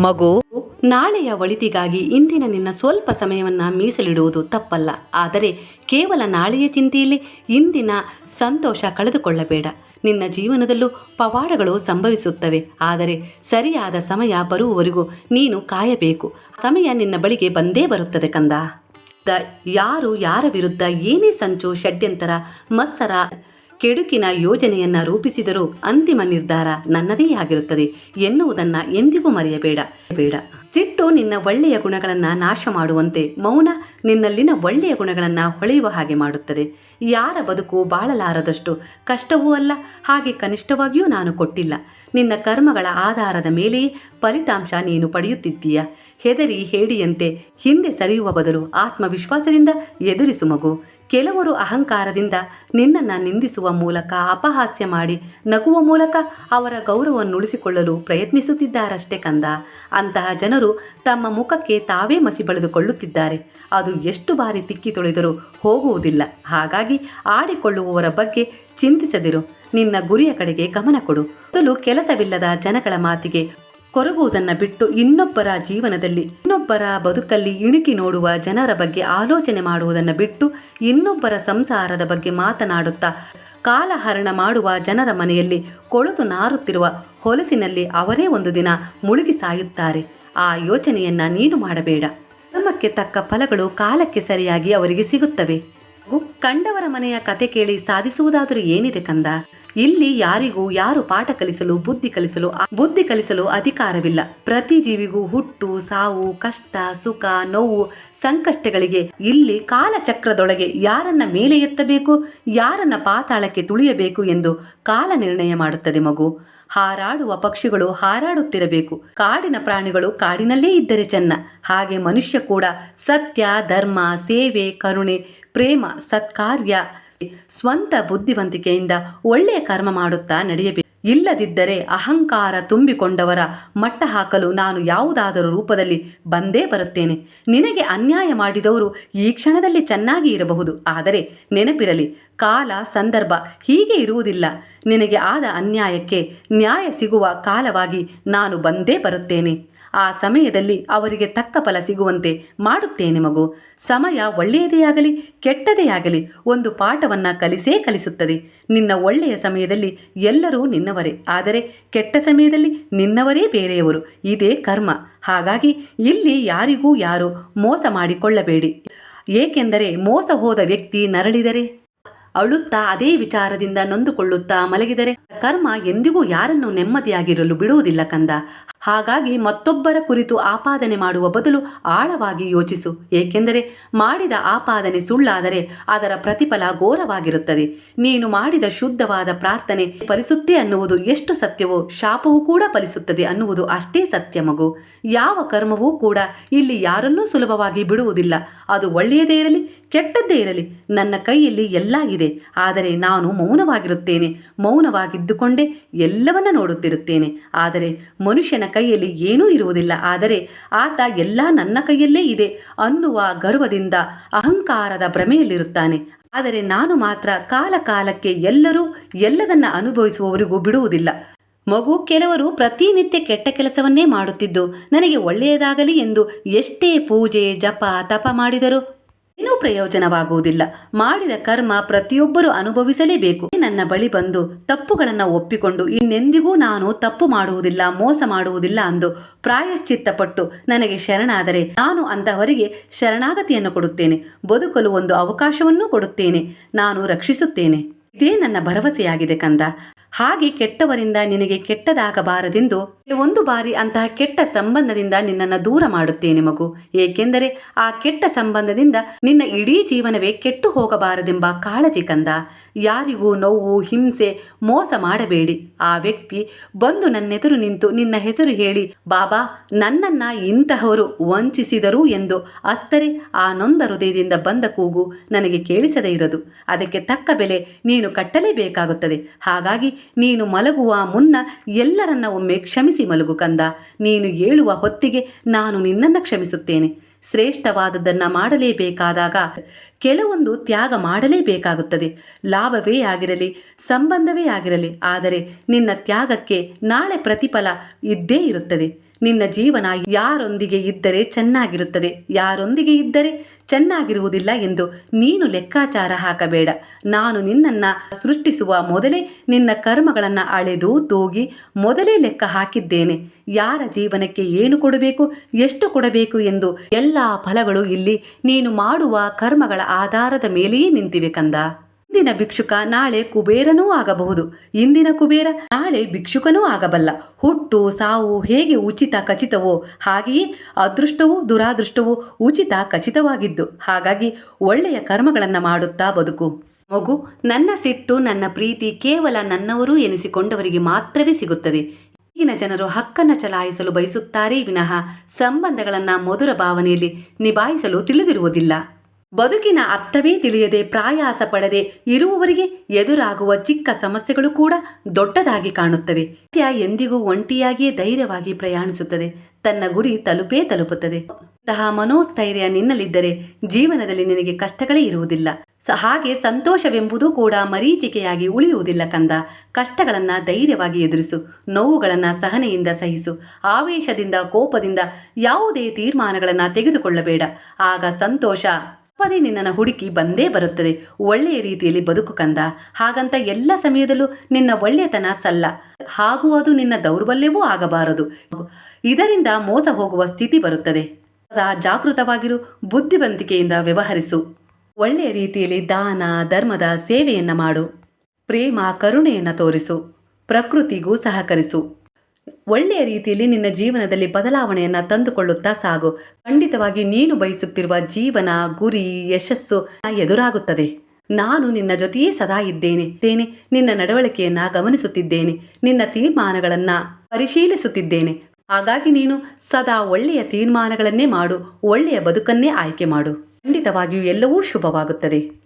ಮಗು, ನಾಳೆಯ ಒಳಿತಿಗಾಗಿ ಇಂದಿನ ನಿನ್ನ ಸ್ವಲ್ಪ ಸಮಯವನ್ನು ಮೀಸಲಿಡುವುದು ತಪ್ಪಲ್ಲ. ಆದರೆ ಕೇವಲ ನಾಳೆಯ ಚಿಂತೆಯಲ್ಲಿ ಇಂದಿನ ಸಂತೋಷ ಕಳೆದುಕೊಳ್ಳಬೇಡ. ನಿನ್ನ ಜೀವನದಲ್ಲೂ ಪವಾಡಗಳು ಸಂಭವಿಸುತ್ತವೆ. ಆದರೆ ಸರಿಯಾದ ಸಮಯ ಬರುವವರೆಗೂ ನೀನು ಕಾಯಬೇಕು. ಸಮಯ ನಿನ್ನ ಬಳಿಗೆ ಬಂದೇ ಬರುತ್ತದೆ ಕಂದ. ಯಾರು ಯಾರ ವಿರುದ್ಧ ಏನೇ ಸಂಚು, ಷಡ್ಯಂತರ, ಮತ್ಸರ ಕೆಡುಕಿನ ಯೋಜನೆಯನ್ನ ರೂಪಿಸಿದರೂ ಅಂತಿಮ ನಿರ್ಧಾರ ನನ್ನದೇ ಆಗಿರುತ್ತದೆ ಎನ್ನುವುದನ್ನ ಎಂದಿಗೂ ಮರೆಯಬೇಡ. ಬೇಡ. ಸಿಟ್ಟು ನಿನ್ನ ಒಳ್ಳೆಯ ಗುಣಗಳನ್ನು ನಾಶ ಮಾಡುವಂತೆ ಮೌನ ನಿನ್ನಲ್ಲಿನ ಒಳ್ಳೆಯ ಗುಣಗಳನ್ನು ಹೊಳೆಯುವ ಹಾಗೆ ಮಾಡುತ್ತದೆ. ಯಾರ ಬದುಕು ಬಾಳಲಾರದಷ್ಟು ಕಷ್ಟವೂ ಅಲ್ಲ, ಹಾಗೆ ಕನಿಷ್ಠವಾಗಿಯೂ ನಾನು ಕೊಟ್ಟಿಲ್ಲ. ನಿನ್ನ ಕರ್ಮಗಳ ಆಧಾರದ ಮೇಲೆಯೇ ಫಲಿತಾಂಶ ನೀನು ಪಡೆಯುತ್ತಿದ್ದೀಯ. ಹೆದರಿ, ಹೇಡಿಯಂತೆ ಹಿಂದೆ ಸರಿಯುವ ಬದಲು ಆತ್ಮವಿಶ್ವಾಸದಿಂದ ಎದುರಿಸು ಮಗು. ಕೆಲವರು ಅಹಂಕಾರದಿಂದ ನಿನ್ನನ್ನು ನಿಂದಿಸುವ ಮೂಲಕ ಅಪಹಾಸ್ಯ ಮಾಡಿ ನಗುವ ಮೂಲಕ ಅವರ ಗೌರವವನ್ನು ಉಳಿಸಿಕೊಳ್ಳಲು ಪ್ರಯತ್ನಿಸುತ್ತಿದ್ದಾರಷ್ಟೇ ಕಂದ. ಅಂತಹ ಜನರು ತಮ್ಮ ಮುಖಕ್ಕೆ ತಾವೇ ಮಸಿ ಬಳಿದುಕೊಳ್ಳುತ್ತಿದ್ದಾರೆ. ಅದು ಎಷ್ಟು ಬಾರಿ ತಿಕ್ಕಿ ತೊಳೆದರೂ ಹೋಗುವುದಿಲ್ಲ. ಹಾಗಾಗಿ ಆಡಿಕೊಳ್ಳುವವರ ಬಗ್ಗೆ ಚಿಂತಿಸದಿರು. ನಿನ್ನ ಗುರಿಯ ಕಡೆಗೆ ಗಮನ ಕೊಡು. ಮೊದಲು ಕೆಲಸವಿಲ್ಲದ ಜನಗಳ ಮಾತಿಗೆ ಕೊರಗುವುದನ್ನು ಬಿಟ್ಟು ಇನ್ನೊಬ್ಬರ ಜೀವನದಲ್ಲಿ, ಇನ್ನೊಬ್ಬರ ಬದುಕಲ್ಲಿ ಇಣುಕಿ ನೋಡುವ ಜನರ ಬಗ್ಗೆ ಆಲೋಚನೆ ಮಾಡುವುದನ್ನು ಬಿಟ್ಟು ಇನ್ನೊಬ್ಬರ ಸಂಸಾರದ ಬಗ್ಗೆ ಮಾತನಾಡುತ್ತಾ, ಕಾಲಹರಣ ಮಾಡುವ ಜನರ ಮನೆಯಲ್ಲಿ ಕೊಳುತು ನಾರುತ್ತಿರುವ ಹೊಲಸಿನಲ್ಲಿ ಅವರೇ ಒಂದು ದಿನ ಮುಳುಗಿ ಸಾಯುತ್ತಾರೆ. ಆ ಯೋಚನೆಯನ್ನ ನೀನು ಮಾಡಬೇಡ. ಕರ್ಮಕ್ಕೆ ತಕ್ಕ ಫಲಗಳು ಕಾಲಕ್ಕೆ ಸರಿಯಾಗಿ ಅವರಿಗೆ ಸಿಗುತ್ತವೆ. ಕಂಡವರ ಮನೆಯ ಕತೆ ಕೇಳಿ ಸಾಧಿಸುವುದಾದರೂ ಏನಿದೆ ಕಂದ? ಇಲ್ಲಿ ಯಾರಿಗೂ ಯಾರು ಪಾಠ ಕಲಿಸಲು, ಬುದ್ಧಿ ಕಲಿಸಲು ಬುದ್ಧಿ ಕಲಿಸಲು ಅಧಿಕಾರವಿಲ್ಲ. ಪ್ರತಿ ಜೀವಿಗೂ ಹುಟ್ಟು, ಸಾವು, ಕಷ್ಟ, ಸುಖ, ನೋವು, ಸಂಕಷ್ಟಗಳಿಗೆ ಇಲ್ಲಿ ಕಾಲಚಕ್ರದೊಳಗೆ ಯಾರನ್ನ ಮೇಲೆ ಎತ್ತಬೇಕು, ಯಾರನ್ನ ಪಾತಾಳಕ್ಕೆ ತುಳಿಯಬೇಕು ಎಂದು ಕಾಲ ನಿರ್ಣಯ ಮಾಡುತ್ತದೆ ಮಗು. ಹಾರಾಡುವ ಪಕ್ಷಿಗಳು ಹಾರಾಡುತ್ತಿರಬೇಕು. ಕಾಡಿನ ಪ್ರಾಣಿಗಳು ಕಾಡಿನಲ್ಲೇ ಇದ್ದರೆ ಚೆನ್ನ. ಹಾಗೆ ಮನುಷ್ಯ ಕೂಡ ಸತ್ಯ, ಧರ್ಮ, ಸೇವೆ, ಕರುಣೆ, ಪ್ರೇಮ, ಸತ್ಕಾರ್ಯ ಸ್ವಂತ ಬುದ್ಧಿವಂತಿಕೆಯಿಂದ ಒಳ್ಳೆಯ ಕರ್ಮ ಮಾಡುತ್ತಾ ನಡೆಯಬೇಕು. ಇಲ್ಲದಿದ್ದರೆ ಅಹಂಕಾರ ತುಂಬಿಕೊಂಡವರ ಮಟ್ಟ ಹಾಕಲು ನಾನು ಯಾವುದಾದರೂ ರೂಪದಲ್ಲಿ ಬಂದೇ ಬರುತ್ತೇನೆ. ನಿನಗೆ ಅನ್ಯಾಯ ಮಾಡಿದವರು ಈ ಕ್ಷಣದಲ್ಲಿ ಚೆನ್ನಾಗಿ ಇರಬಹುದು. ಆದರೆ ನೆನಪಿರಲಿ, ಕಾಲ, ಸಂದರ್ಭ ಹೀಗೆ ಇರುವುದಿಲ್ಲ. ನಿನಗೆ ಆದ ಅನ್ಯಾಯಕ್ಕೆ ನ್ಯಾಯ ಸಿಗುವ ಕಾಲವಾಗಿ ನಾನು ಬಂದೇ ಬರುತ್ತೇನೆ. ಆ ಸಮಯದಲ್ಲಿ ಅವರಿಗೆ ತಕ್ಕ ಫಲ ಸಿಗುವಂತೆ ಮಾಡುತ್ತೇನೆ ಮಗು. ಸಮಯ ಒಳ್ಳೆಯದೇ ಆಗಲಿ, ಕೆಟ್ಟದೇ ಆಗಲಿ, ಒಂದು ಪಾಠವನ್ನು ಕಲಿಸೇ ಕಲಿಸುತ್ತದೆ. ನಿನ್ನ ಒಳ್ಳೆಯ ಸಮಯದಲ್ಲಿ ಎಲ್ಲರೂ ನಿನ್ನವರೇ. ಆದರೆ ಕೆಟ್ಟ ಸಮಯದಲ್ಲಿ ನಿನ್ನವರೇ ಬೇರೆಯವರು. ಇದೇ ಕರ್ಮ. ಹಾಗಾಗಿ ಇಲ್ಲಿ ಯಾರಿಗೂ ಯಾರು ಮೋಸ ಮಾಡಿಕೊಳ್ಳಬೇಡಿ. ಏಕೆಂದರೆ ಮೋಸ ಹೋದ ವ್ಯಕ್ತಿ ನರಳಿದರೆ, ಅಳುತ್ತಾ ಅದೇ ವಿಚಾರದಿಂದ ನೊಂದುಕೊಳ್ಳುತ್ತಾ ಮಲಗಿದರೆ ಕರ್ಮ ಎಂದಿಗೂ ಯಾರನ್ನು ನೆಮ್ಮದಿಯಾಗಿರಲು ಬಿಡುವುದಿಲ್ಲ ಕಂದ. ಹಾಗಾಗಿ ಮತ್ತೊಬ್ಬರ ಕುರಿತು ಆಪಾದನೆ ಮಾಡುವ ಬದಲು ಆಳವಾಗಿ ಯೋಚಿಸು, ಏಕೆಂದರೆ ಮಾಡಿದ ಆಪಾದನೆ ಸುಳ್ಳಾದರೆ ಅದರ ಪ್ರತಿಫಲ ಘೋರವಾಗಿರುತ್ತದೆ. ನೀನು ಮಾಡಿದ ಶುದ್ಧವಾದ ಪ್ರಾರ್ಥನೆ ಫಲಿಸುತ್ತೆ ಅನ್ನುವುದು ಎಷ್ಟು ಸತ್ಯವೋ, ಶಾಪವೂ ಕೂಡ ಫಲಿಸುತ್ತದೆ ಅನ್ನುವುದು ಅಷ್ಟೇ ಸತ್ಯ ಮಗು. ಯಾವ ಕರ್ಮವೂ ಕೂಡ ಇಲ್ಲಿ ಯಾರನ್ನೂ ಸುಲಭವಾಗಿ ಬಿಡುವುದಿಲ್ಲ. ಅದು ಒಳ್ಳೆಯದೇ ಇರಲಿ, ಕೆಟ್ಟದ್ದೇ ಇರಲಿ, ನನ್ನ ಕೈಯಲ್ಲಿ ಎಲ್ಲ ಇದೆ. ಆದರೆ ನಾನು ಮೌನವಾಗಿರುತ್ತೇನೆ, ಮೌನವಾಗಿದ್ದುಕೊಂಡೇ ಎಲ್ಲವನ್ನ ನೋಡುತ್ತಿರುತ್ತೇನೆ. ಆದರೆ ಮನುಷ್ಯನ ಕೈಯಲ್ಲಿ ಏನೂ ಇರುವುದಿಲ್ಲ. ಆದರೆ ಆತ ಎಲ್ಲ ನನ್ನ ಕೈಯಲ್ಲೇ ಇದೆ ಅನ್ನುವ ಗರ್ವದಿಂದ ಅಹಂಕಾರದ ಭ್ರಮೆಯಲ್ಲಿರುತ್ತಾನೆ. ಆದರೆ ನಾನು ಮಾತ್ರ ಕಾಲ ಕಾಲಕ್ಕೆ ಎಲ್ಲರೂ ಎಲ್ಲದನ್ನ ಅನುಭವಿಸುವವರಿಗೂ ಬಿಡುವುದಿಲ್ಲ. ಮಗು ಕೆಲವರು ಪ್ರತಿನಿತ್ಯ ಕೆಟ್ಟ ಕೆಲಸವನ್ನೇ ಮಾಡುತ್ತಿದ್ದು, ನನಗೆ ಒಳ್ಳೆಯದಾಗಲಿ ಎಂದು ಎಷ್ಟೇ ಪೂಜೆ, ಜಪ, ತಪ ಮಾಡಿದರೂ ಏನೂ ಪ್ರಯೋಜನವಾಗುವುದಿಲ್ಲ. ಮಾಡಿದ ಕರ್ಮ ಪ್ರತಿಯೊಬ್ಬರು ಅನುಭವಿಸಲೇಬೇಕು. ನನ್ನ ಬಳಿ ಬಂದು ತಪ್ಪುಗಳನ್ನು ಒಪ್ಪಿಕೊಂಡು, ಇನ್ನೆಂದಿಗೂ ನಾನು ತಪ್ಪು ಮಾಡುವುದಿಲ್ಲ, ಮೋಸ ಮಾಡುವುದಿಲ್ಲ ಅಂದು ಪ್ರಾಯಶ್ಚಿತ್ತಪಟ್ಟು ನನಗೆ ಶರಣಾದರೆ ನಾನು ಅಂತಹವರಿಗೆ ಶರಣಾಗತಿಯನ್ನು ಕೊಡುತ್ತೇನೆ. ಬದುಕಲು ಒಂದು ಅವಕಾಶವನ್ನೂ ಕೊಡುತ್ತೇನೆ. ನಾನು ರಕ್ಷಿಸುತ್ತೇನೆ. ಇದೇ ನನ್ನ ಭರವಸೆಯಾಗಿದೆ ಕಂದ. ಹಾಗೆ ಕೆಟ್ಟವರಿಂದ ನಿನಗೆ ಕೆಟ್ಟದಾಗಬಾರದೆಂದು ಒಂದು ಬಾರಿ ಅಂತಹ ಕೆಟ್ಟ ಸಂಬಂಧದಿಂದ ನಿನ್ನನ್ನು ದೂರ ಮಾಡುತ್ತೇನೆ ಮಗು. ಏಕೆಂದರೆ ಆ ಕೆಟ್ಟ ಸಂಬಂಧದಿಂದ ನಿನ್ನ ಇಡೀ ಜೀವನವೇ ಕೆಟ್ಟು ಹೋಗಬಾರದೆಂಬ ಕಾಳಜಿ ಕಂದ. ಯಾರಿಗೂ ನೋವು, ಹಿಂಸೆ, ಮೋಸ ಮಾಡಬೇಡಿ. ಆ ವ್ಯಕ್ತಿ ಬಂದು ನನ್ನೆದುರು ನಿಂತು ನಿನ್ನ ಹೆಸರು ಹೇಳಿ, ಬಾಬಾ, ನನ್ನನ್ನ ಇಂತಹವರು ವಂಚಿಸಿದರು ಎಂದು ಅತ್ತರೆ ಆ ನೊಂದ ಹೃದಯದಿಂದ ಬಂದ ಕೂಗು ನನಗೆ ಕೇಳಿಸದೇ ಇರದು. ಅದಕ್ಕೆ ತಕ್ಕ ಬೆಲೆ ನೀನು ಕಟ್ಟಲೇಬೇಕಾಗುತ್ತದೆ. ಹಾಗಾಗಿ ನೀನು ಮಲಗುವ ಮುನ್ನ ಎಲ್ಲರನ್ನ ಒಮ್ಮೆ ಕ್ಷಮಿಸಿ ಮಲಗು ಕಂದ. ನೀನು ಏಳುವ ಹೊತ್ತಿಗೆ ನಾನು ನಿನ್ನನ್ನು ಕ್ಷಮಿಸುತ್ತೇನೆ. ಶ್ರೇಷ್ಠವಾದದ್ದನ್ನು ಮಾಡಲೇಬೇಕಾದಾಗ ಕೆಲವೊಂದು ತ್ಯಾಗ ಮಾಡಲೇಬೇಕಾಗುತ್ತದೆ. ಲಾಭವೇ ಆಗಿರಲಿ, ಸಂಬಂಧವೇ ಆಗಿರಲಿ, ಆದರೆ ನಿನ್ನ ತ್ಯಾಗಕ್ಕೆ ನಾಳೆ ಪ್ರತಿಫಲ ಇದ್ದೇ ಇರುತ್ತದೆ. ನಿನ್ನ ಜೀವನ ಯಾರೊಂದಿಗೆ ಇದ್ದರೆ ಚೆನ್ನಾಗಿರುತ್ತದೆ. ಯಾರೊಂದಿಗೆ ಇದ್ದರೆ ಚೆನ್ನಾಗಿರುವುದಿಲ್ಲ ಎಂದು ನೀನು ಲೆಕ್ಕಾಚಾರ ಹಾಕಬೇಡ. ನಾನು ನಿನ್ನನ್ನ ಸೃಷ್ಟಿಸುವ ಮೊದಲೇ ನಿನ್ನ ಕರ್ಮಗಳನ್ನು ಅಳೆದು ತೂಗಿ ಮೊದಲೇ ಲೆಕ್ಕ ಹಾಕಿದ್ದೇನೆ. ಯಾರ ಜೀವನಕ್ಕೆ ಏನು ಕೊಡಬೇಕು, ಎಷ್ಟು ಕೊಡಬೇಕು ಎಂದು ಎಲ್ಲ ಫಲಗಳು ಇಲ್ಲಿ ನೀನು ಮಾಡುವ ಕರ್ಮಗಳ ಆಧಾರದ ಮೇಲೆಯೇ ನಿಂತಿವೆ ಕಂದ. ಇಂದಿನ ಭಿಕ್ಷುಕ ನಾಳೆ ಕುಬೇರನೂ ಆಗಬಹುದು. ಇಂದಿನ ಕುಬೇರ ನಾಳೆ ಭಿಕ್ಷುಕನೂ ಆಗಬಲ್ಲ. ಹುಟ್ಟು, ಸಾವು ಹೇಗೆ ಉಚಿತ ಖಚಿತವೋ ಹಾಗೆಯೇ ಅದೃಷ್ಟವೂ ದುರಾದೃಷ್ಟವೂ ಉಚಿತ ಖಚಿತವಾಗಿದ್ದು, ಹಾಗಾಗಿ ಒಳ್ಳೆಯ ಕರ್ಮಗಳನ್ನು ಮಾಡುತ್ತಾ ಬದುಕು. ಮಗು, ನನ್ನ ಸಿಟ್ಟು, ನನ್ನ ಪ್ರೀತಿ ಕೇವಲ ನನ್ನವರು ಎನಿಸಿಕೊಂಡವರಿಗೆ ಮಾತ್ರವೇ ಸಿಗುತ್ತದೆ. ಈಗಿನ ಜನರು ಹಕ್ಕನ್ನು ಚಲಾಯಿಸಲು ಬಯಸುತ್ತಾರೆ, ವಿನಃ ಸಂಬಂಧಗಳನ್ನು ಮಧುರ ಭಾವನೆಯಲ್ಲಿ ನಿಭಾಯಿಸಲು ತಿಳಿದಿರುವುದಿಲ್ಲ. ಬದುಕಿನ ಅರ್ಥವೇ ತಿಳಿಯದೆ ಪ್ರಾಯಾಸ ಪಡದೆ ಇರುವವರಿಗೆ ಎದುರಾಗುವ ಚಿಕ್ಕ ಸಮಸ್ಯೆಗಳು ಕೂಡ ದೊಡ್ಡದಾಗಿ ಕಾಣುತ್ತವೆ. ಎಂದಿಗೂ ಒಂಟಿಯಾಗಿಯೇ ಧೈರ್ಯವಾಗಿ ಪ್ರಯಾಣಿಸುತ್ತದೆ. ತನ್ನ ಗುರಿ ತಲುಪೇ ತಲುಪುತ್ತದೆ. ಅಂತಹ ಮನೋಸ್ಥೈರ್ಯ ನಿನ್ನಲ್ಲಿದ್ದರೆ ಜೀವನದಲ್ಲಿ ನಿನಗೆ ಕಷ್ಟಗಳೇ ಇರುವುದಿಲ್ಲ. ಹಾಗೆ ಸಂತೋಷವೆಂಬುದು ಕೂಡ ಮರೀಚಿಕೆಯಾಗಿ ಉಳಿಯುವುದಿಲ್ಲ ಕಂದ. ಕಷ್ಟಗಳನ್ನು ಧೈರ್ಯವಾಗಿ ಎದುರಿಸು. ನೋವುಗಳನ್ನು ಸಹನೆಯಿಂದ ಸಹಿಸು. ಆವೇಶದಿಂದ ಕೋಪದಿಂದ ಯಾವುದೇ ತೀರ್ಮಾನಗಳನ್ನು ತೆಗೆದುಕೊಳ್ಳಬೇಡ. ಆಗ ಸಂತೋಷ ತಪ್ಪದೇ ನಿನ್ನನ್ನು ಹುಡುಕಿ ಬಂದೇ ಬರುತ್ತದೆ. ಒಳ್ಳೆಯ ರೀತಿಯಲ್ಲಿ ಬದುಕು ಕಂದ. ಹಾಗಂತ ಎಲ್ಲ ಸಮಯದಲ್ಲೂ ನಿನ್ನ ಒಳ್ಳೆಯತನ ಸಲ್ಲ. ಹಾಗೂ ಅದು ನಿನ್ನ ದೌರ್ಬಲ್ಯವೂ ಆಗಬಾರದು. ಇದರಿಂದ ಮೋಸ ಹೋಗುವ ಸ್ಥಿತಿ ಬರುತ್ತದೆ. ಜಾಗೃತವಾಗಿರು, ಬುದ್ಧಿವಂತಿಕೆಯಿಂದ ವ್ಯವಹರಿಸು. ಒಳ್ಳೆಯ ರೀತಿಯಲ್ಲಿ ದಾನ, ಧರ್ಮದ ಸೇವೆಯನ್ನು ಮಾಡು. ಪ್ರೇಮ, ಕರುಣೆಯನ್ನು ತೋರಿಸು. ಪ್ರಕೃತಿಗೂ ಸಹಕರಿಸು. ಒಳ್ಳೆಯ ರೀತಿಯಲ್ಲಿ ನಿನ್ನ ಜೀವನದಲ್ಲಿ ಬದಲಾವಣೆಯನ್ನು ತಂದುಕೊಳ್ಳುತ್ತಾ ಸಾಗು. ಖಂಡಿತವಾಗಿ ನೀನು ಬಯಸುತ್ತಿರುವ ಜೀವನ, ಗುರಿ, ಯಶಸ್ಸು ಎದುರಾಗುತ್ತದೆ. ನಾನು ನಿನ್ನ ಜೊತೆಯೇ ಸದಾ ಇದ್ದೇನೆ. ಇದ್ದೇನೆ ನಿನ್ನ ನಡವಳಿಕೆಯನ್ನ ಗಮನಿಸುತ್ತಿದ್ದೇನೆ. ನಿನ್ನ ತೀರ್ಮಾನಗಳನ್ನು ಪರಿಶೀಲಿಸುತ್ತಿದ್ದೇನೆ. ಹಾಗಾಗಿ ನೀನು ಸದಾ ಒಳ್ಳೆಯ ತೀರ್ಮಾನಗಳನ್ನೇ ಮಾಡು, ಒಳ್ಳೆಯ ಬದುಕನ್ನೇ ಆಯ್ಕೆ ಮಾಡು. ಖಂಡಿತವಾಗಿಯೂ ಎಲ್ಲವೂ ಶುಭವಾಗುತ್ತದೆ.